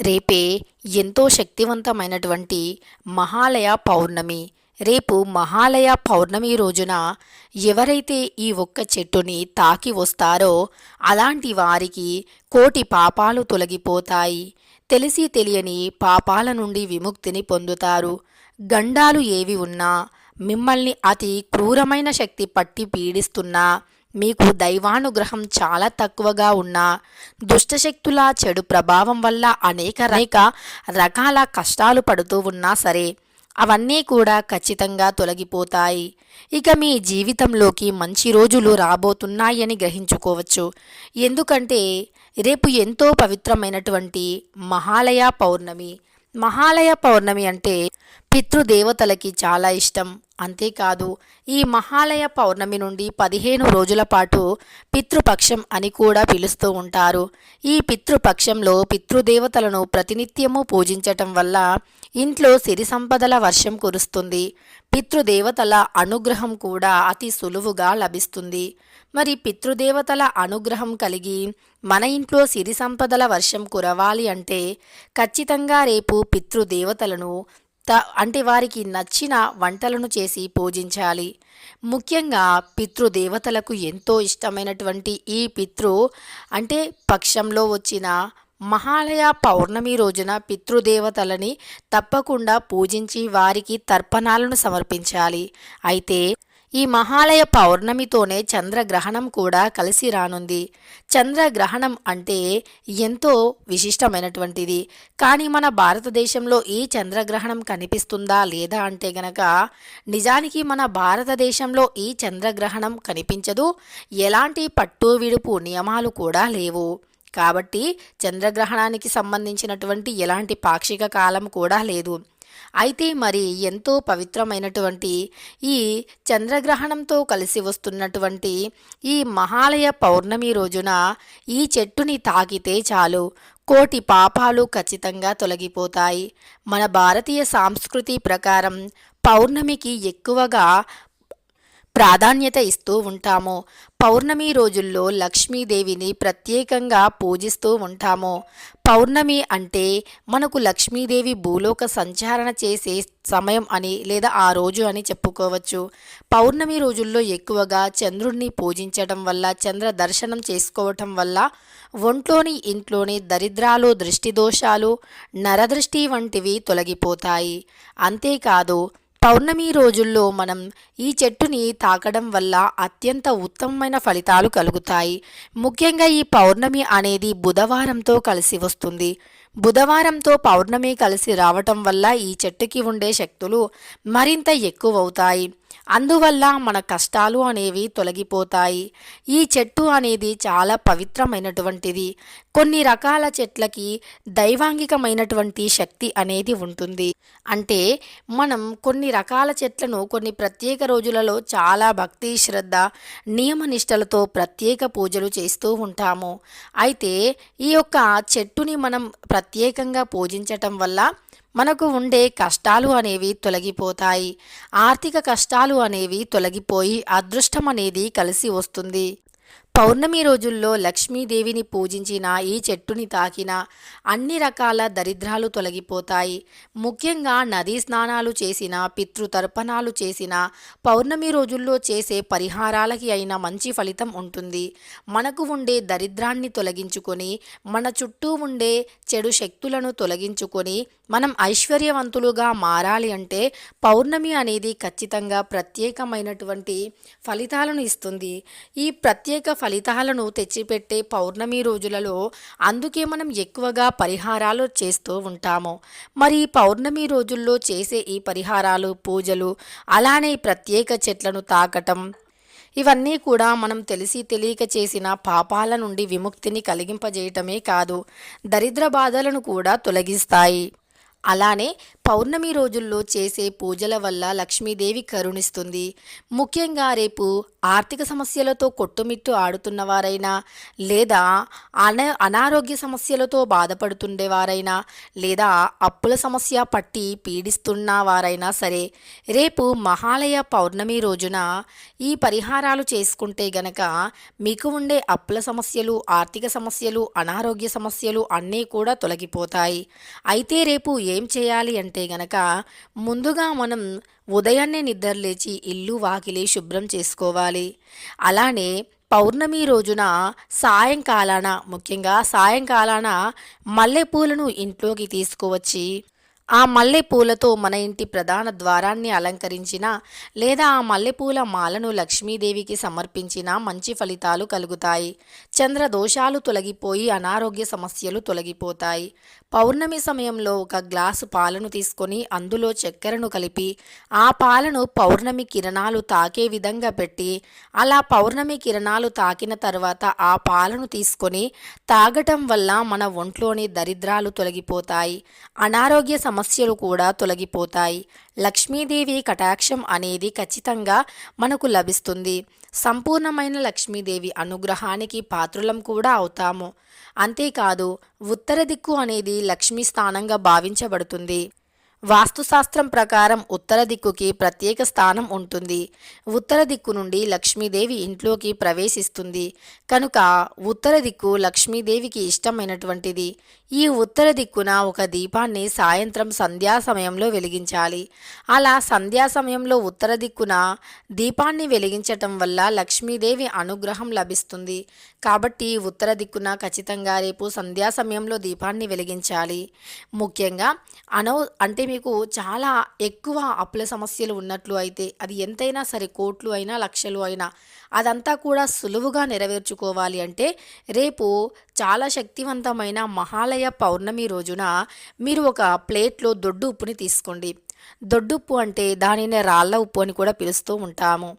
రేపే ఎంతో శక్తివంతమైనటువంటి మహాలయ పౌర్ణమి. రేపు మహాలయ పౌర్ణమి రోజున ఎవరైతే ఈ ఒక్క చెట్టుని తాకి వస్తారో అలాంటి వారికి కోటి పాపాలు తొలగిపోతాయి. తెలిసి తెలియని పాపాల నుండి విముక్తిని పొందుతారు. గండాలు ఏవి ఉన్నా మిమ్మల్ని అతి క్రూరమైన శక్తి పట్టి పీడిస్తున్నా మీకు దైవానుగ్రహం చాలా తక్కువగా ఉన్నా దుష్టశక్తుల చెడు ప్రభావం వల్ల అనేక అనేక రకాల కష్టాలు పడుతూ ఉన్నా సరే అవన్నీ కూడా ఖచ్చితంగా తొలగిపోతాయి. ఇక మీ జీవితంలోకి మంచి రోజులు రాబోతున్నాయని గ్రహించుకోవచ్చు. ఎందుకంటే రేపు ఎంతో పవిత్రమైనటువంటి మహాలయ పౌర్ణమి మహాలయ పౌర్ణమి అంటే పితృదేవతలకి చాలా ఇష్టం. అంతేకాదు ఈ మహాలయ పౌర్ణమి నుండి పదిహేను రోజుల పాటు పితృపక్షం అని కూడా పిలుస్తూ ఉంటారు. ఈ పితృపక్షంలో పితృదేవతలను ప్రతినిత్యము పూజించటం వల్ల ఇంట్లో సిరి సంపదల వర్షం కురుస్తుంది. పితృదేవతల అనుగ్రహం కూడా అతి సులువుగా లభిస్తుంది. మరి పితృదేవతల అనుగ్రహం కలిగి మన ఇంట్లో సిరి సంపదల వర్షం కురవాలి అంటే ఖచ్చితంగా రేపు పితృదేవతలను త అంటే వారికి నచ్చిన వంటలను చేసి పూజించాలి. ముఖ్యంగా పితృదేవతలకు ఎంతో ఇష్టమైనటువంటి ఈ పితృ అంటే పక్షంలో వచ్చిన మహాలయ పౌర్ణమి రోజున పితృదేవతలని తప్పకుండా పూజించి వారికి తర్పణాలను సమర్పించాలి. అయితే ఈ మహాలయ పౌర్ణమితోనే చంద్రగ్రహణం కూడా కలిసి రానుంది. చంద్రగ్రహణం అంటే ఎంతో విశిష్టమైనటువంటిది. కానీ మన భారతదేశంలో ఈ చంద్రగ్రహణం కనిపిస్తుందా లేదా అంటే గనక నిజానికి మన భారతదేశంలో ఈ చంద్రగ్రహణం కనిపించదు. ఎలాంటి పట్టు విడుపు నియమాలు కూడా లేవు. కాబట్టి చంద్రగ్రహణానికి సంబంధించినటువంటి ఎలాంటి పాక్షిక కాలం కూడా లేదు. అయితే మరి ఎంతో పవిత్రమైనటువంటి ఈ చంద్రగ్రహణంతో కలిసి వస్తున్నటువంటి ఈ మహాలయ పౌర్ణమి రోజున ఈ చెట్టుని తాకితే చాలు. కోటి పాపాలు ఖచ్చితంగా తొలగిపోతాయి. మన భారతీయ సాంస్కృతి ప్రకారం పౌర్ణమికి ఎక్కువగా ప్రాధాన్యత ఇస్తూ ఉంటాము. పౌర్ణమి రోజుల్లో లక్ష్మీదేవిని ప్రత్యేకంగా పూజిస్తూ ఉంటాము. పౌర్ణమి అంటే మనకు లక్ష్మీదేవి భూలోక సంచారణ చేసే సమయం అని లేదా ఆ రోజు అని చెప్పుకోవచ్చు. పౌర్ణమి రోజుల్లో ఎక్కువగా చంద్రుణ్ణి పూజించడం వల్ల చంద్ర దర్శనం చేసుకోవటం వల్ల ఒంట్లోని ఇంట్లోని దరిద్రాలు దృష్టి దోషాలు నరదృష్టి వంటివి తొలగిపోతాయి. అంతేకాదు పౌర్ణమి రోజుల్లో మనం ఈ చెట్టుని తాకడం వల్ల అత్యంత ఉత్తమమైన ఫలితాలు కలుగుతాయి. ముఖ్యంగా ఈ పౌర్ణమి అనేది బుధవారంతో కలిసి వస్తుంది. బుధవారంతో పౌర్ణమి కలిసి రావటం వల్ల ఈ చెట్టుకి ఉండే శక్తులు మరింత ఎక్కువవుతాయి. అందువల్ల మన కష్టాలు అనేవి తొలగిపోతాయి. ఈ చెట్టు అనేది చాలా పవిత్రమైనటువంటిది. కొన్ని రకాల చెట్లకి దైవాంగికమైనటువంటి శక్తి అనేది ఉంటుంది. అంటే మనం కొన్ని రకాల చెట్లను కొన్ని ప్రత్యేక రోజులలో చాలా భక్తి శ్రద్ధ నియమనిష్టలతో ప్రత్యేక పూజలు చేస్తూ ఉంటాము. అయితే ఈ యొక్క చెట్టుని మనం ప్రత్యేకంగా పూజించటం వల్ల మనకు ఉండే కష్టాలు అనేవి తొలగిపోతాయి. ఆర్థిక కష్టాలు అనేవి తొలగిపోయి అదృష్టం అనేది కలిసి వస్తుంది. పౌర్ణమి రోజుల్లో లక్ష్మీదేవిని పూజించిన ఈ చెట్టుని తాకిన అన్ని రకాల దరిద్రాలు తొలగిపోతాయి. ముఖ్యంగా నదీ స్నానాలు చేసిన పితృతర్పణాలు చేసిన పౌర్ణమి రోజుల్లో చేసే పరిహారాలకి అయిన మంచి ఫలితం ఉంటుంది. మనకు ఉండే దరిద్రాన్ని తొలగించుకొని మన చుట్టూ ఉండే చెడు శక్తులను తొలగించుకొని మనం ఐశ్వర్యవంతులుగా మారాలి అంటే పౌర్ణమి అనేది ఖచ్చితంగా ప్రత్యేకమైనటువంటి ఫలితాలను ఇస్తుంది. ఈ ప్రత్యేక ఫలితాలను తెచ్చిపెట్టే పౌర్ణమి రోజులలో అందుకే మనం ఎక్కువగా పరిహారాలు చేస్తూ ఉంటాము. మరి పౌర్ణమి రోజుల్లో చేసే ఈ పరిహారాలు పూజలు అలానే ప్రత్యేక చెట్లను తాకటం ఇవన్నీ కూడా మనం తెలిసి తెలియక చేసిన పాపాల నుండి విముక్తిని కలిగింపజేయటమే కాదు దరిద్ర బాధలను కూడా తొలగిస్తాయి. అలానే పౌర్ణమి రోజుల్లో చేసే పూజల వల్ల లక్ష్మీదేవి కరుణిస్తుంది. ముఖ్యంగా రేపు ఆర్థిక సమస్యలతో కొట్టుమిట్టు ఆడుతున్నవారైనా లేదా అన అనారోగ్య సమస్యలతో బాధపడుతుండేవారైనా లేదా అప్పుల సమస్య పట్టి పీడిస్తున్న వారైనా సరే రేపు మహాలయ పౌర్ణమి రోజున ఈ పరిహారాలు చేసుకుంటే గనక మీకు ఉండే అప్పుల సమస్యలు ఆర్థిక సమస్యలు అనారోగ్య సమస్యలు అన్నీ కూడా తొలగిపోతాయి. అయితే రేపు ఏం చేయాలి అంటే గనక ముందుగా మనం ఉదయాన్నే నిద్రలేచి ఇల్లు వాకిలి శుభ్రం చేసుకోవాలి. అలానే పౌర్ణమి రోజున సాయంకాలాన ముఖ్యంగా సాయంకాలాన మల్లెపూలను ఇంట్లోకి తీసుకువచ్చి ఆ మల్లెపూలతో మన ఇంటి ప్రధాన ద్వారాన్ని అలంకరించిన లేదా ఆ మల్లెపూల మాలను లక్ష్మీదేవికి సమర్పించిన మంచి ఫలితాలు కలుగుతాయి. చంద్ర దోషాలు తొలగిపోయి అనారోగ్య సమస్యలు తొలగిపోతాయి. పౌర్ణమి సమయంలో ఒక గ్లాసు పాలను తీసుకొని అందులో చక్కెరను కలిపి ఆ పాలను పౌర్ణమి కిరణాలు తాకే విధంగా పెట్టి అలా పౌర్ణమి కిరణాలు తాకిన తర్వాత ఆ పాలను తీసుకొని తాగటం వల్ల మన ఒంట్లోని దరిద్రాలు తొలగిపోతాయి అనారోగ్య సమస్యలు కూడా తొలగిపోతాయి. లక్ష్మీదేవి కటాక్షం అనేది ఖచ్చితంగా మనకు లభిస్తుంది. సంపూర్ణమైన లక్ష్మీదేవి అనుగ్రహానికి పాత్రులం కూడా అవుతాము. అంతేకాదు ఉత్తర దిక్కు అనేది లక్ష్మీ స్థానంగా భావించబడుతుంది. వాస్తుశాస్త్రం ప్రకారం ఉత్తర దిక్కుకి ప్రత్యేక స్థానం ఉంటుంది. ఉత్తర దిక్కు నుండి లక్ష్మీదేవి ఇంట్లోకి ప్రవేశిస్తుంది. కనుక ఉత్తర దిక్కు లక్ష్మీదేవికి ఇష్టమైనటువంటిది. ఈ ఉత్తర దిక్కున ఒక దీపాన్ని సాయంత్రం సంధ్యా సమయంలో వెలిగించాలి. అలా సంధ్యా సమయంలో ఉత్తర దిక్కున దీపాన్ని వెలిగించటం వల్ల లక్ష్మీదేవి అనుగ్రహం లభిస్తుంది. కాబట్టి ఉత్తర దిక్కున ఖచ్చితంగా రేపు సంధ్యా సమయంలో దీపాన్ని వెలిగించాలి. ముఖ్యంగా అనౌ అంటే మీకు చాలా ఎక్కువ అప్పుల సమస్యలు ఉన్నట్లు అయితే అది ఎంతైనా సరే కోట్లు అయినా లక్షలు అయినా అదంతా కూడా సులువుగా నెరవేర్చుకోవాలి అంటే రేపు చాలా శక్తివంతమైన మహాలయ పౌర్ణమి రోజున మీరు ఒక ప్లేట్లో దొడ్డు ఉప్పుని తీసుకోండి. దొడ్డు ఉప్పు అంటే దానిని రాళ్ళ ఉప్పు అని కూడా పిలుస్తూ ఉంటాము.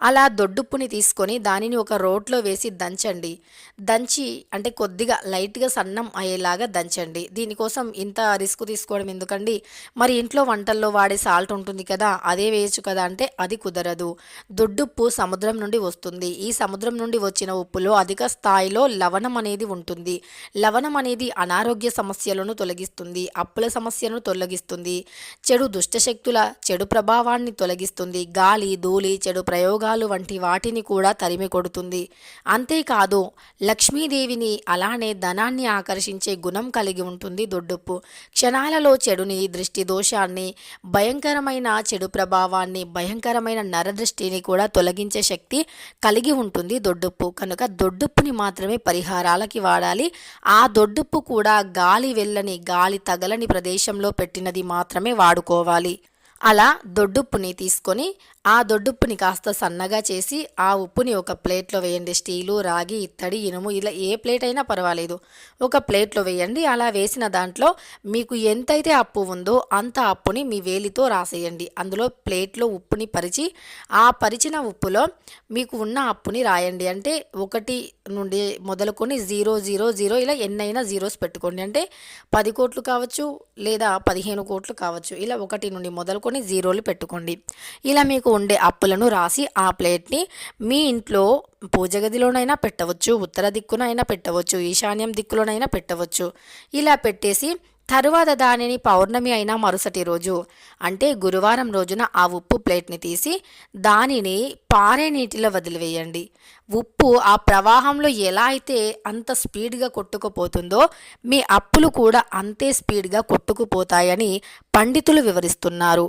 అలా దొడ్డుప్పుని తీసుకొని దానిని ఒక రోట్లో వేసి దంచండి. దంచి అంటే కొద్దిగా లైట్గా సన్నం అయ్యేలాగా దంచండి. దీనికోసం ఇంత రిస్క్ తీసుకోవడం ఎందుకండి? మరి ఇంట్లో వంటల్లో వాడే సాల్ట్ ఉంటుంది కదా అదే వేయచ్చు కదా అంటే అది కుదరదు. దొడ్డుప్పు సముద్రం నుండి వస్తుంది. ఈ సముద్రం నుండి వచ్చిన ఉప్పులో అధిక స్థాయిలో లవణం అనేది ఉంటుంది. లవణం అనేది అనారోగ్య సమస్యలను తొలగిస్తుంది అప్పుల సమస్యను తొలగిస్తుంది చెడు దుష్టశక్తుల చెడు ప్రభావాన్ని తొలగిస్తుంది. గాలి ధూళి చెడు రోగాలు వంటి వాటిని కూడా తరిమి కొడుతుంది. అంతేకాదు లక్ష్మీదేవిని అలానే ధనాన్ని ఆకర్షించే గుణం కలిగి ఉంటుంది దొడ్డుప్పు. క్షణాలలో చెడుని దృష్టి దోషాన్ని భయంకరమైన చెడు ప్రభావాన్ని భయంకరమైన నరదృష్టిని కూడా తొలగించే శక్తి కలిగి ఉంటుంది దొడ్డుప్పు. కనుక దొడ్డుప్పుని మాత్రమే పరిహారాలకి వాడాలి. ఆ దొడ్డుప్పు కూడా గాలి వెళ్ళని గాలి తగలని ప్రదేశంలో పెట్టినది మాత్రమే వాడుకోవాలి. అలా దొడ్డుప్పుని తీసుకొని ఆ దొడ్డుప్పుని కాస్త సన్నగా చేసి ఆ ఉప్పుని ఒక ప్లేట్లో వేయండి. స్టీలు రాగి ఇత్తడి ఇనుము ఇలా ఏ ప్లేట్ అయినా పర్వాలేదు. ఒక ప్లేట్లో వేయండి. అలా వేసిన దాంట్లో మీకు ఎంతైతే అప్పు ఉందో అంత అప్పుని మీ వేలితో రాసేయండి. అందులో ప్లేట్లో ఉప్పుని పరిచి ఆ పరిచిన ఉప్పులో మీకు ఉన్న అప్పుని రాయండి. అంటే ఒకటి నుండి మొదలుకొని జీరో జీరో జీరో ఇలా ఎన్నైనా జీరోస్ పెట్టుకోండి. అంటే పది కోట్లు కావచ్చు లేదా పదిహేను కోట్లు కావచ్చు. ఇలా ఒకటి నుండి మొదలుకొని జీరోలు పెట్టుకోండి. ఇలా మీకు ఉండే అప్పులను రాసి ఆ ప్లేట్ని మీ ఇంట్లో పూజ గదిలోనైనా పెట్టవచ్చు ఉత్తర దిక్కునైనా పెట్టవచ్చు ఈశాన్యం దిక్కులోనైనా పెట్టవచ్చు. ఇలా పెట్టేసి తరువాత దానిని పౌర్ణమి అయినా మరుసటి రోజు అంటే గురువారం రోజున ఆ ఉప్పు ప్లేట్ని తీసి దానిని పారే నీటిలో వదిలివేయండి. ఉప్పు ఆ ప్రవాహంలో ఎలా అయితే అంత స్పీడ్గా కొట్టుకుపోతుందో మీ అప్పులు కూడా అంతే స్పీడ్గా కొట్టుకుపోతాయని పండితులు వివరిస్తున్నారు.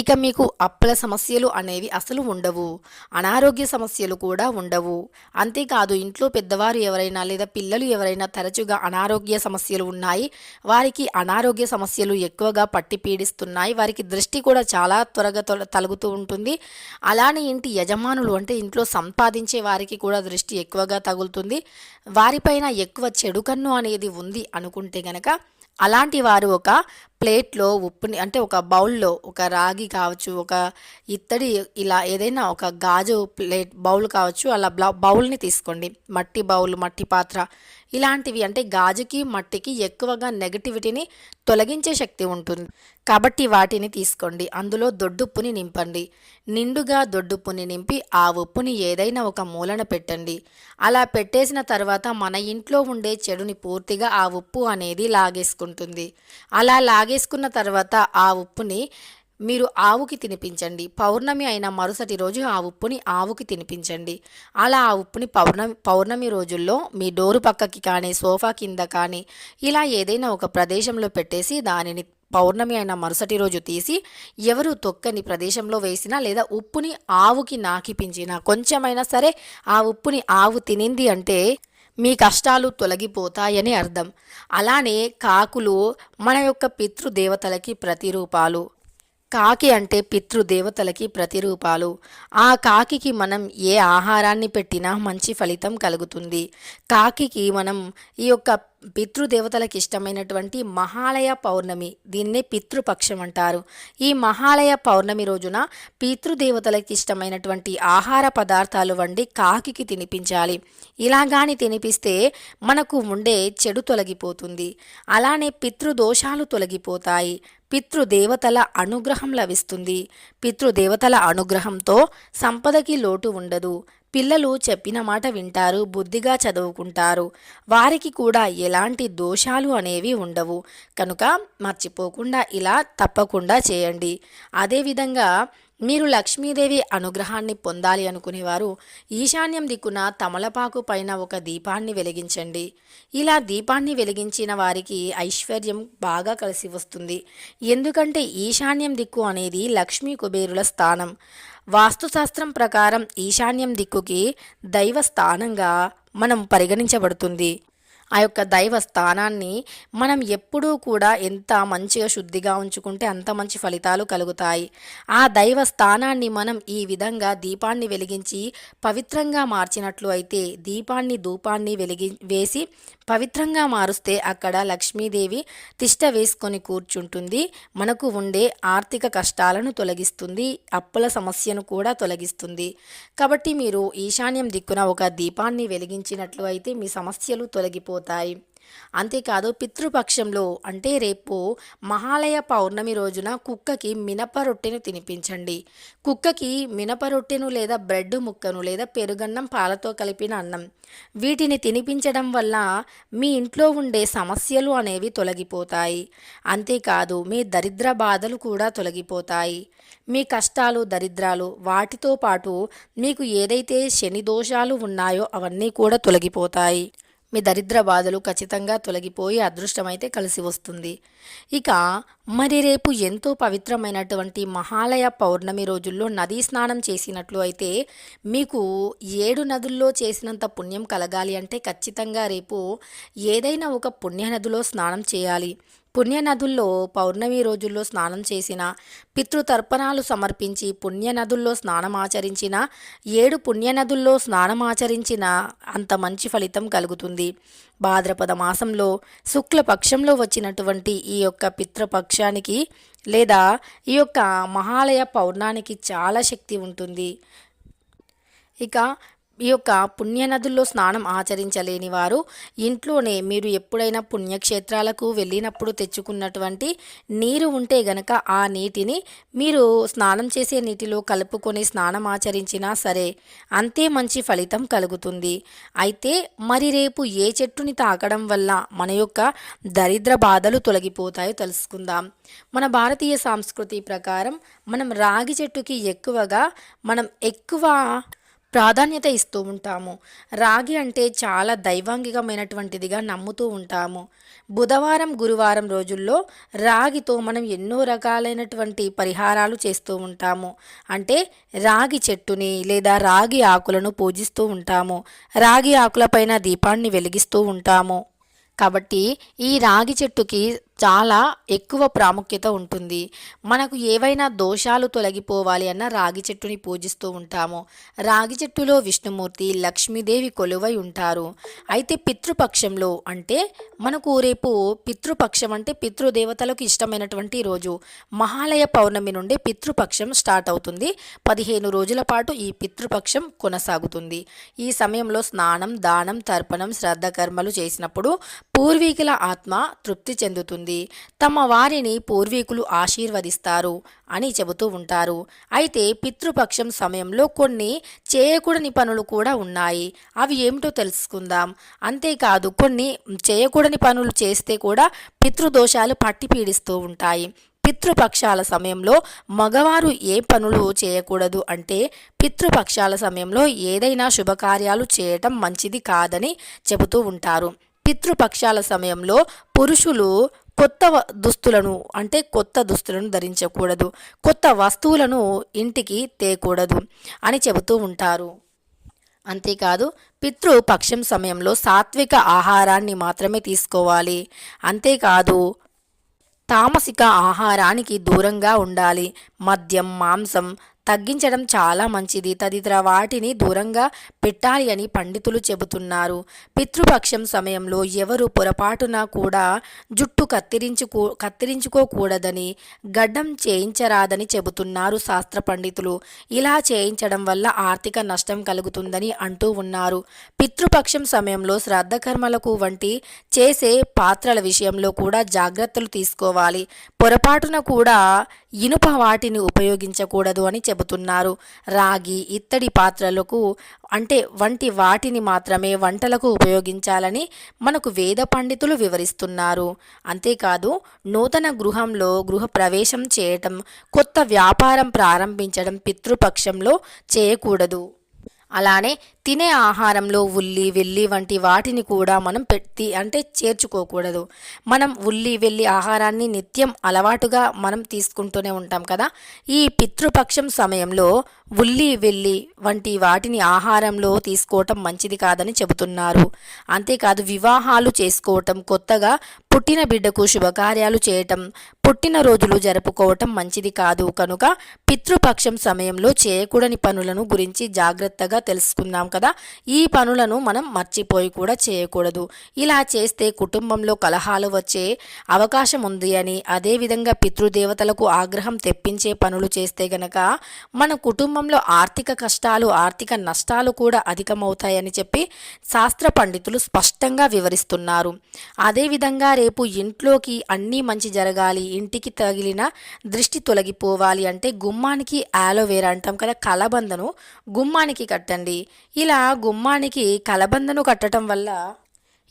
ఇక మీకు అప్పుల సమస్యలు అనేవి అసలు ఉండవు. అనారోగ్య సమస్యలు కూడా ఉండవు. అంతేకాదు ఇంట్లో పెద్దవారు ఎవరైనా లేదా పిల్లలు ఎవరైనా తరచుగా అనారోగ్య సమస్యలు ఉన్నాయి. వారికి అనారోగ్య సమస్యలు ఎక్కువగా పట్టి పీడిస్తున్నాయి. వారికి దృష్టి కూడా చాలా త్వరగా తలుగుతూ ఉంటుంది. అలానే ఇంటి యజమానులు అంటే ఇంట్లో సంపాదించే వారికి కూడా దృష్టి ఎక్కువగా తగులుతుంది. వారిపైన ఎక్కువ చెడు కన్ను అనేది ఉంది అనుకుంటే గనక అలాంటి వారు ఒక ప్లేట్లో ఉప్పుని అంటే ఒక బౌల్లో ఒక రాగి కావచ్చు ఒక ఇత్తడి ఇలా ఏదైనా ఒక గాజు ప్లేట్ బౌల్ కావచ్చు అలా బ్లౌ బౌల్ని తీసుకోండి. మట్టి బౌల్ మట్టి పాత్ర ఇలాంటివి అంటే గాజుకి మట్టికి ఎక్కువగా నెగటివిటీని తొలగించే శక్తి ఉంటుంది. కాబట్టి వాటిని తీసుకోండి. అందులో దొడ్డుప్పుని నింపండి. నిండుగా దొడ్డుప్పుని నింపి ఆ ఉప్పుని ఏదైనా ఒక మూలన పెట్టండి. అలా పెట్టేసిన తర్వాత మన ఇంట్లో ఉండే చెడుని పూర్తిగా ఆ ఉప్పు అనేది లాగేసుకుంటుంది. అలా లాగేసుకున్న తర్వాత ఆ ఉప్పుని మీరు ఆవుకి తినిపించండి. పౌర్ణమి అయిన మరుసటి రోజు ఆ ఉప్పుని ఆవుకి తినిపించండి. అలా ఆ ఉప్పుని పౌర్ణమి పౌర్ణమి రోజుల్లో మీ డోరు పక్కకి కానీ సోఫా కింద కానీ ఇలా ఏదైనా ఒక ప్రదేశంలో పెట్టేసి దానిని పౌర్ణమి అయిన మరుసటి రోజు తీసి ఎవరు తొక్కని ప్రదేశంలో వేసినా లేదా ఉప్పుని ఆవుకి నాకిపించినా కొంచెమైనా సరే ఆ ఉప్పుని ఆవు తినింది అంటే మీ కష్టాలు తొలగిపోతాయని అర్థం. అలానే కాకులు మన యొక్క పితృదేవతలకి ప్రతిరూపాలు. కాకి అంటే పితృదేవతలకి ప్రతిరూపాలు. ఆ కాకికి మనం ఏ ఆహారాన్ని పెట్టినా మంచి ఫలితం కలుగుతుంది. కాకికి మనం ఈ యొక్క పితృదేవతలకు ఇష్టమైనటువంటి మహాలయ పౌర్ణమి దీన్నే పితృపక్షం అంటారు. ఈ మహాలయ పౌర్ణమి రోజున పితృదేవతలకు ఇష్టమైనటువంటి ఆహార పదార్థాలు వండి కాకికి తినిపించాలి. ఇలాగాని తినిపిస్తే మనకు ఉండే చెడు తొలగిపోతుంది. అలానే పితృదోషాలు తొలగిపోతాయి. పితృదేవతల అనుగ్రహం లభిస్తుంది. పితృదేవతల అనుగ్రహంతో సంపదకి లోటు ఉండదు. పిల్లలు చెప్పిన మాట వింటారు బుద్ధిగా చదువుకుంటారు. వారికి కూడా ఎలాంటి దోషాలు అనేవి ఉండవు. కనుక మర్చిపోకుండా ఇలా తప్పకుండా చేయండి. అదేవిధంగా మీరు లక్ష్మీదేవి అనుగ్రహాన్ని పొందాలి అనుకునేవారు ఈశాన్యం దిక్కున తమలపాకు పైన ఒక దీపాన్ని వెలిగించండి. ఇలా దీపాన్ని వెలిగించిన వారికి ఐశ్వర్యం బాగా కలిసి వస్తుంది. ఎందుకంటే ఈశాన్యం దిక్కు అనేది లక్ష్మీ కుబేరుల స్థానం. వాస్తుశాస్త్రం ప్రకారం ఈశాన్యం దిక్కుకి దైవ స్థానంగా మనం పరిగణించబడుతుంది. ఆ యొక్క దైవ స్థానాన్ని మనం ఎప్పుడూ కూడా ఎంత మంచిగా శుద్ధిగా ఉంచుకుంటే అంత మంచి ఫలితాలు కలుగుతాయి. ఆ దైవ స్థానాన్ని మనం ఈ విధంగా దీపాన్ని వెలిగించి పవిత్రంగా మార్చినట్లు అయితే దీపాన్ని ధూపాన్ని వెలిగి వేసి పవిత్రంగా మారుస్తే అక్కడ లక్ష్మీదేవి తిష్ట వేసుకొని కూర్చుంటుంది. మనకు ఉండే ఆర్థిక కష్టాలను తొలగిస్తుంది. అప్పుల సమస్యను కూడా తొలగిస్తుంది. కాబట్టి మీరు ఈశాన్యం దిక్కున ఒక దీపాన్ని వెలిగించినట్లు అయితే మీ సమస్యలు తొలగిపోతాయి అంతేకాదు పితృపక్షంలో అంటే రేపు మహాలయ పౌర్ణమి రోజున కుక్కకి మినప రొట్టెను తినిపించండి. కుక్కకి మినప రొట్టెను లేదా బ్రెడ్ ముక్కను లేదా పెరుగన్నం పాలతో కలిపిన అన్నం. వీటిని తినిపించడం వల్ల మీ ఇంట్లో ఉండే సమస్యలు అనేవి తొలగిపోతాయి. అంతేకాదు మీ దరిద్ర బాధలు కూడా తొలగిపోతాయి. మీ కష్టాలు దరిద్రాలు వాటితో పాటు మీకు ఏదైతే శని దోషాలు ఉన్నాయో అవన్నీ కూడా తొలగిపోతాయి. మీ దరిద్ర బాధలు ఖచ్చితంగా తొలగిపోయి అదృష్టమైతే కలిసి వస్తుంది. ఇక మరి రేపు ఎంతో పవిత్రమైనటువంటి మహాలయ పౌర్ణమి రోజుల్లో నదీ స్నానం చేసినట్లు అయితే మీకు ఏడు నదుల్లో చేసినంత పుణ్యం కలగాలి అంటే ఖచ్చితంగా రేపు ఏదైనా ఒక పుణ్య నదిలో స్నానం చేయాలి. పుణ్యనదుల్లో పౌర్ణమి రోజుల్లో స్నానం చేసిన పితృతర్పణాలు సమర్పించి పుణ్యనదుల్లో స్నానమాచరించిన ఏడు పుణ్యనదుల్లో స్నానమాచరించిన అంత మంచి ఫలితం కలుగుతుంది. భాద్రపద మాసంలో శుక్లపక్షంలో వచ్చినటువంటి ఈ యొక్క పితృపక్షానికి లేదా ఈ యొక్క మహాలయ పౌర్ణానికి చాలా శక్తి ఉంటుంది. ఇక ఈ యొక్క పుణ్యనదుల్లో స్నానం ఆచరించలేని వారు ఇంట్లోనే మీరు ఎప్పుడైనా పుణ్యక్షేత్రాలకు వెళ్ళినప్పుడు తెచ్చుకున్నటువంటి నీరు ఉంటే గనక ఆ నీటిని మీరు స్నానం చేసే నీటిలో కలుపుకొని స్నానం ఆచరించినా సరే అంతే మంచి ఫలితం కలుగుతుంది. అయితే మరి రేపు ఏ చెట్టుని తాకడం వల్ల మన యొక్క దరిద్ర బాధలు తొలగిపోతాయో తెలుసుకుందాం. మన భారతీయ సంస్కృతి ప్రకారం మనం రాగి చెట్టుకి ఎక్కువగా మనం ఎక్కువ ప్రాధాన్యత ఇస్తూ ఉంటాము. రాగి అంటే చాలా దైవాంగికమైనటువంటిదిగా నమ్ముతూ ఉంటాము. బుధవారం గురువారం రోజుల్లో రాగితో మనం ఎన్నో రకాలైనటువంటి పరిహారాలు చేస్తూ ఉంటాము. అంటే రాగి చెట్టుని లేదా రాగి ఆకులను పూజిస్తూ ఉంటాము. రాగి ఆకులపైన దీపాన్ని వెలిగిస్తూ ఉంటాము. కాబట్టి ఈ రాగి చెట్టుకి చాలా ఎక్కువ ప్రాముఖ్యత ఉంటుంది. మనకు ఏవైనా దోషాలు తొలగిపోవాలి అన్న రాగి చెట్టుని పూజిస్తూ ఉంటాము. రాగి చెట్టులో విష్ణుమూర్తి లక్ష్మీదేవి కొలువై ఉంటారు. అయితే పితృపక్షంలో అంటే మనకు రేపు పితృపక్షం అంటే పితృదేవతలకు ఇష్టమైనటువంటి రోజు. మహాలయ పౌర్ణమి నుండి పితృపక్షం స్టార్ట్ అవుతుంది. పదిహేను రోజుల పాటు ఈ పితృపక్షం కొనసాగుతుంది. ఈ సమయంలో స్నానం దానం తర్పణం శ్రద్ధ కర్మలు చేసినప్పుడు పూర్వీకుల ఆత్మ తృప్తి చెందుతుంది. తమ వారిని పూర్వీకులు ఆశీర్వదిస్తారు అని చెబుతూ ఉంటారు. అయితే పితృపక్షం సమయంలో కొన్ని చేయకూడని పనులు కూడా ఉన్నాయి. అవి ఏమిటో తెలుసుకుందాం. అంతేకాదు కొన్ని చేయకూడని పనులు చేస్తే కూడా పితృదోషాలు పట్టి పీడిస్తూ ఉంటాయి. పితృపక్షాల సమయంలో మగవారు ఏ పనులు చేయకూడదు అంటే పితృపక్షాల సమయంలో ఏదైనా శుభకార్యాలు చేయటం మంచిది కాదని చెబుతూ ఉంటారు. పితృపక్షాల సమయంలో పురుషులు కొత్త దుస్తులను అంటే కొత్త దుస్తులను ధరించకూడదు. కొత్త వస్తువులను ఇంటికి తేకూడదు అని చెబుతూ ఉంటారు. అంతేకాదు పితృపక్షం సమయంలో సాత్విక ఆహారాన్ని మాత్రమే తీసుకోవాలి. అంతేకాదు తామసిక ఆహారానికి దూరంగా ఉండాలి. మద్యం మాంసం తగ్గించడం చాలా మంచిది. తదితర వాటిని దూరంగా పెట్టాలి అని పండితులు చెబుతున్నారు. పితృపక్షం సమయంలో ఎవరు పొరపాటున కూడా జుట్టు కత్తిరించుకో కత్తిరించుకోకూడదని గడ్డం చేయించరాదని చెబుతున్నారు శాస్త్ర పండితులు. ఇలా చేయించడం వల్ల ఆర్థిక నష్టం కలుగుతుందని అంటూ ఉన్నారు. పితృపక్షం సమయంలో శ్రాద్ధ కర్మలకు వంటి చేసే పాత్రల విషయంలో కూడా జాగ్రత్తలు తీసుకోవాలి. పొరపాటున కూడా ఇనుప వాటిని ఉపయోగించకూడదు అని చెబుతున్నారు. రాగి ఇత్తడి పాత్రలకు అంటే వంటి వాటిని మాత్రమే వంటలకు ఉపయోగించాలని మనకు వేద పండితులు వివరిస్తున్నారు. అంతేకాదు నూతన గృహంలో గృహ ప్రవేశం చేయటం కొత్త వ్యాపారం ప్రారంభించడం పితృపక్షంలో చేయకూడదు. అలానే తినే ఆహారంలో ఉల్లి వెల్లి వంటి వాటిని కూడా మనం పెట్టి అంటే చేర్చుకోకూడదు. మనం ఉల్లి వెల్లి ఆహారాన్ని నిత్యం అలవాటుగా మనం తీసుకుంటూనే ఉంటాం కదా. ఈ పితృపక్షం సమయంలో ఉల్లి వెల్లి వంటి వాటిని ఆహారంలో తీసుకోవటం మంచిది కాదని చెబుతున్నారు. అంతేకాదు వివాహాలు చేసుకోవటం కొత్తగా పుట్టిన బిడ్డకు శుభకార్యాలు చేయటం పుట్టినరోజులు జరుపుకోవటం మంచిది కాదు కనుక పితృపక్షం సమయంలో చేయకూడని పనులను గురించి జాగ్రత్తగా తెలుసుకుందాం కదా. ఈ పనులను మనం మర్చిపోయి కూడా చేయకూడదు. ఇలా చేస్తే కుటుంబంలో కలహాలు వచ్చే అవకాశం ఉంది అని అదేవిధంగా పితృదేవతలకు ఆగ్రహం తెప్పించే పనులు చేస్తే గనక మన కుటుంబంలో ఆర్థిక కష్టాలు ఆర్థిక నష్టాలు కూడా అధికమవుతాయని చెప్పి శాస్త్ర పండితులు స్పష్టంగా వివరిస్తున్నారు. అదేవిధంగా రేపు ఇంట్లోకి అన్నీ మంచి జరగాలి ఇంటికి తగిలిన దృష్టి తొలగిపోవాలి అంటే గుమ్మానికి ఆలోవేరా అంటాం కదా కలబందను గుమ్మానికి కట్టండి. ఇలా గుమ్మానికి కలబందను కట్టడం వల్ల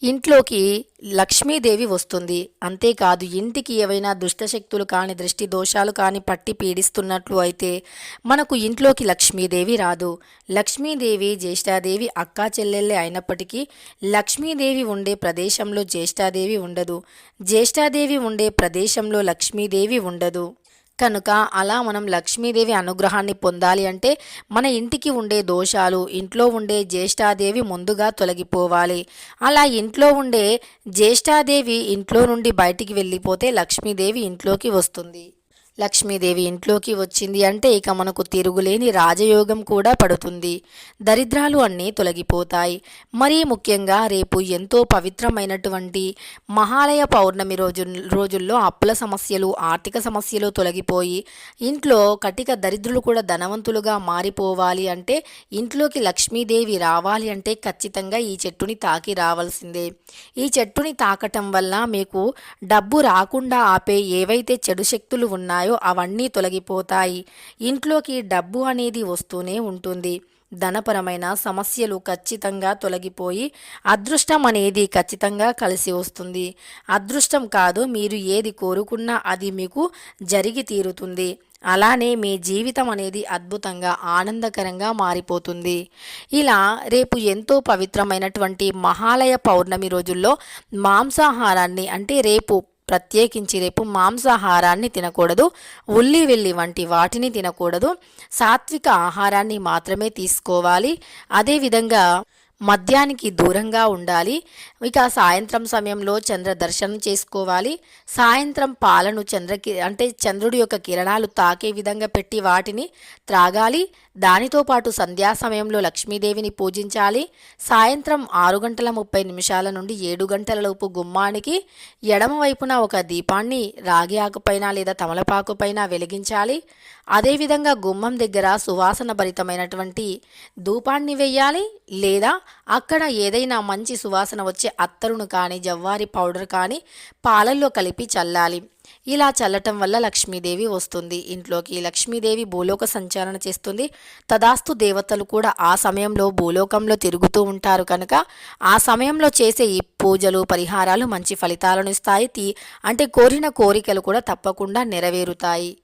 ఇంట్లోకి లక్ష్మీదేవి వస్తుంది. అంతేకాదు ఇంటికి ఏవైనా దుష్టశక్తులు కాని దృష్టి దోషాలు కాని పట్టి పీడిస్తున్నట్లు అయితే మనకు ఇంట్లోకి లక్ష్మీదేవి రాదు. లక్ష్మీదేవి జ్యేష్ఠాదేవి అక్కా చెల్లెళ్ళే అయినప్పటికీ లక్ష్మీదేవి ఉండే ప్రదేశంలో జ్యేష్ఠాదేవి ఉండదు. జ్యేష్ఠాదేవి ఉండే ప్రదేశంలో లక్ష్మీదేవి ఉండదు. కనుక అలా మనం లక్ష్మీదేవి అనుగ్రహాన్ని పొందాలి అంటే మన ఇంటికి ఉండే దోషాలు ఇంట్లో ఉండే జ్యేష్ఠాదేవి ముందుగా తొలగిపోవాలి. అలా ఇంట్లో ఉండే జ్యేష్ఠాదేవి ఇంట్లో నుండి బయటికి వెళ్ళిపోతే లక్ష్మీదేవి ఇంట్లోకి వస్తుంది. లక్ష్మీదేవి ఇంట్లోకి వచ్చింది అంటే ఇక మనకు తిరుగులేని రాజయోగం కూడా పడుతుంది. దరిద్రాలు అన్నీ తొలగిపోతాయి. మరీ ముఖ్యంగా రేపు ఎంతో పవిత్రమైనటువంటి మహాలయ పౌర్ణమి రోజు రోజుల్లో అప్పుల సమస్యలు ఆర్థిక సమస్యలు తొలగిపోయి ఇంట్లో కటిక దరిద్రులు కూడా ధనవంతులుగా మారిపోవాలి అంటే ఇంట్లోకి లక్ష్మీదేవి రావాలి అంటే ఖచ్చితంగా ఈ చెట్టుని తాకి రావాల్సిందే. ఈ చెట్టుని తాకటం వల్ల మీకు డబ్బు రాకుండా ఆపే ఏవైతే చెడు శక్తులు ఉన్నాయో అవన్నీ తొలగిపోతాయి. ఇంట్లోకి డబ్బు అనేది వస్తూనే ఉంటుంది. ధనపరమైన సమస్యలు ఖచ్చితంగా తొలగిపోయి అదృష్టం అనేది ఖచ్చితంగా కలిసి వస్తుంది. అదృష్టం కాదు మీరు ఏది కోరుకున్నా అది మీకు జరిగి తీరుతుంది. అలానే మీ జీవితం అనేది అద్భుతంగా ఆనందకరంగా మారిపోతుంది. ఇలా రేపు ఎంతో పవిత్రమైనటువంటి మహాలయ పౌర్ణమి రోజుల్లో మాంసాహారాన్ని అంటే రేపు ప్రత్యేకించి రేపు మాంసాహారాన్ని తినకూడదు ఉల్లి వెల్లి వంటి వాటిని తినకూడదు. సాత్విక ఆహారాన్ని మాత్రమే తీసుకోవాలి. అదేవిధంగా మద్యానికి దూరంగా ఉండాలి. ఇక సాయంత్రం సమయంలో చంద్ర దర్శనం చేసుకోవాలి. సాయంత్రం పాలను చంద్రకి అంటే చంద్రుడి యొక్క కిరణాలు తాకే విధంగా పెట్టి వాటిని త్రాగాలి. దానితో పాటు సంధ్యా సమయంలో లక్ష్మీదేవిని పూజించాలి. సాయంత్రం ఆరు గంటల ముప్పై నిమిషాల నుండి ఏడు గంటలలోపు గుమ్మానికి ఎడమ వైపున ఒక దీపాన్ని రాగి ఆకుపైన లేదా తమలపాకు పైన వెలిగించాలి. అదేవిధంగా గుమ్మం దగ్గర సువాసన భరితమైనటువంటి ధూపాన్ని వెయ్యాలి లేదా అక్కడ ఏదైనా మంచి సువాసన వచ్చే అత్తరును కానీ జవ్వారి పౌడర్ కానీ పాలల్లో కలిపి చల్లాలి. ఇలా చల్లటం వల్ల లక్ష్మీదేవి వస్తుంది. ఇంట్లోకి లక్ష్మీదేవి భూలోక సంచారణ చేస్తుంది. తదాస్తు దేవతలు కూడా ఆ సమయంలో భూలోకంలో తిరుగుతూ ఉంటారు కనుక ఆ సమయంలో చేసే ఈ పూజలు పరిహారాలు మంచి ఫలితాలను ఇస్తాయి. తీ అంటే కోరిన కోరికలు కూడా తప్పకుండా నెరవేరుతాయి.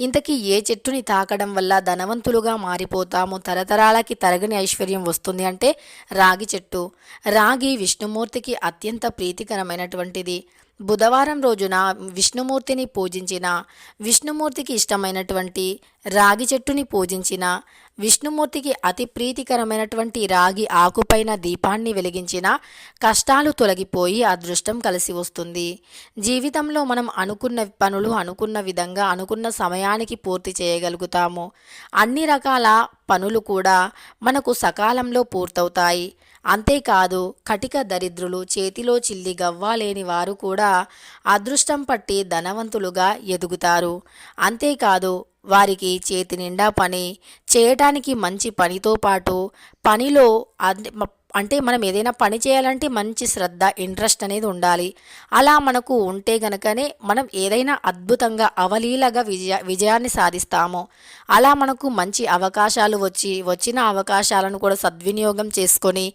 ఇంతకీ ఏ చెట్టుని తాకడం వల్ల ధనవంతులుగా మారిపోతాము? తరతరాలకి తరగని ఐశ్వర్యం వస్తుంది అంటే రాగి చెట్టు. రాగి విష్ణుమూర్తికి అత్యంత ప్రీతికరమైనటువంటిది. బుధవారం రోజున విష్ణుమూర్తిని పూజించిన విష్ణుమూర్తికి ఇష్టమైనటువంటి రాగి చెట్టుని పూజించిన విష్ణుమూర్తికి అతి ప్రీతికరమైనటువంటి రాగి ఆకుపైన దీపాన్ని వెలిగించిన కష్టాలు తొలగిపోయి అదృష్టం కలిసి వస్తుంది. జీవితంలో మనం అనుకున్న పనులు అనుకున్న విధంగా అనుకున్న సమయానికి పూర్తి చేయగలుగుతాము. అన్ని రకాల పనులు కూడా మనకు సకాలంలో పూర్తవుతాయి. అంతేకాదు కటిక దరిద్రులు చేతిలో చిల్లి గవ్వాలేని వారు కూడా అదృష్టం పట్టి ధనవంతులుగా ఎదుగుతారు. అంతేకాదు వారికి చేతి నిండా పని చేయటానికి మంచి పనితో పాటు పనిలో అంటే మనం ఏదైనా పని చేయాలంటే మంచి శ్రద్ధ ఇంట్రెస్ట్ అనేది ఉండాలి. అలా మనకు ఉంటే గనకనే మనం ఏదైనా అద్భుతంగా అవలీలగా విజయ విజయాన్ని సాధిస్తాము. అలా మనకు మంచి అవకాశాలు వచ్చి వచ్చిన అవకాశాలను కూడా సద్వినియోగం చేసుకొని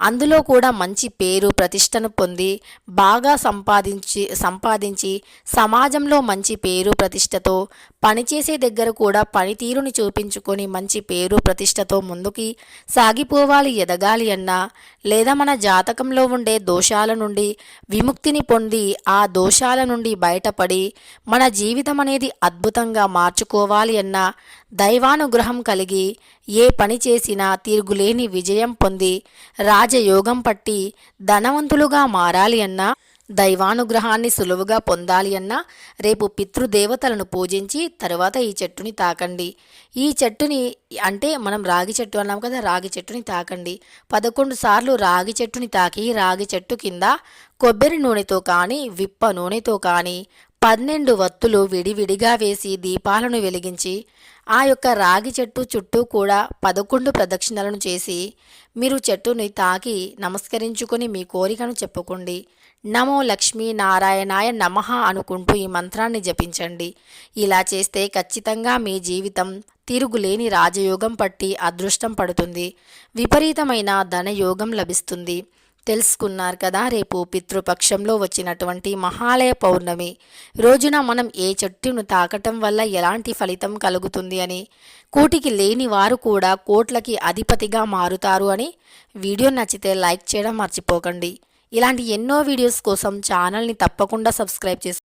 అందులో కూడా మంచి పేరు ప్రతిష్టను పొంది బాగా సంపాదించి సంపాదించి సమాజంలో మంచి పేరు ప్రతిష్టతో పనిచేసే దగ్గర కూడా పనితీరుని చూపించుకొని మంచి పేరు ప్రతిష్టతో ముందుకి సాగిపోవాలి ఎదగాలి అన్నా లేదా మన జాతకంలో ఉండే దోషాల నుండి విముక్తిని పొంది ఆ దోషాల నుండి బయటపడి మన జీవితం అనేది అద్భుతంగా మార్చుకోవాలి అన్నా దైవానుగ్రహం కలిగి ఏ పని చేసినా తీర్గులేని విజయం పొంది రాజయోగం పట్టి ధనవంతులుగా మారాలి అన్నా దైవానుగ్రహాన్ని సులువుగా పొందాలి అన్నా రేపు పితృదేవతలను పూజించి తరువాత ఈ చెట్టుని తాకండి. ఈ చెట్టుని అంటే మనం రాగి చెట్టు అన్నాం కదా రాగి చెట్టుని తాకండి. పదకొండు సార్లు రాగి చెట్టుని తాకి రాగి చెట్టు కింద కొబ్బరి నూనెతో కానీ విప్ప నూనెతో కానీ పన్నెండు వత్తులు విడివిడిగా వేసి దీపాలను వెలిగించి ఆ యొక్క రాగి చెట్టు చుట్టూ కూడా పదకొండు ప్రదక్షిణలను చేసి మీరు చెట్టుని తాకి నమస్కరించుకొని మీ కోరికను చెప్పుకోండి. నమో లక్ష్మీ నారాయణాయ నమః అనుకుంటూ ఈ మంత్రాన్ని జపించండి. ఇలా చేస్తే ఖచ్చితంగా మీ జీవితం తిరుగులేని రాజయోగం పట్టి అదృష్టం పడుతుంది. విపరీతమైన ధనయోగం లభిస్తుంది. తెలుసుకున్నారు కదా రేపు పితృపక్షంలో వచ్చినటువంటి మహాలయ పౌర్ణమి. రోజున మనం ఏ చెట్టును తాకటం వల్ల ఎలాంటి ఫలితం కలుగుతుంది అని కూటికి లేని వారు కూడా కోట్లకి అధిపతిగా మారుతారు అని వీడియో నచ్చితే లైక్ చేయడం మర్చిపోకండి. ఇలాంటి ఎన్నో వీడియోస్ కోసం ఛానల్ని తప్పకుండా సబ్స్క్రైబ్ చేసుకోండి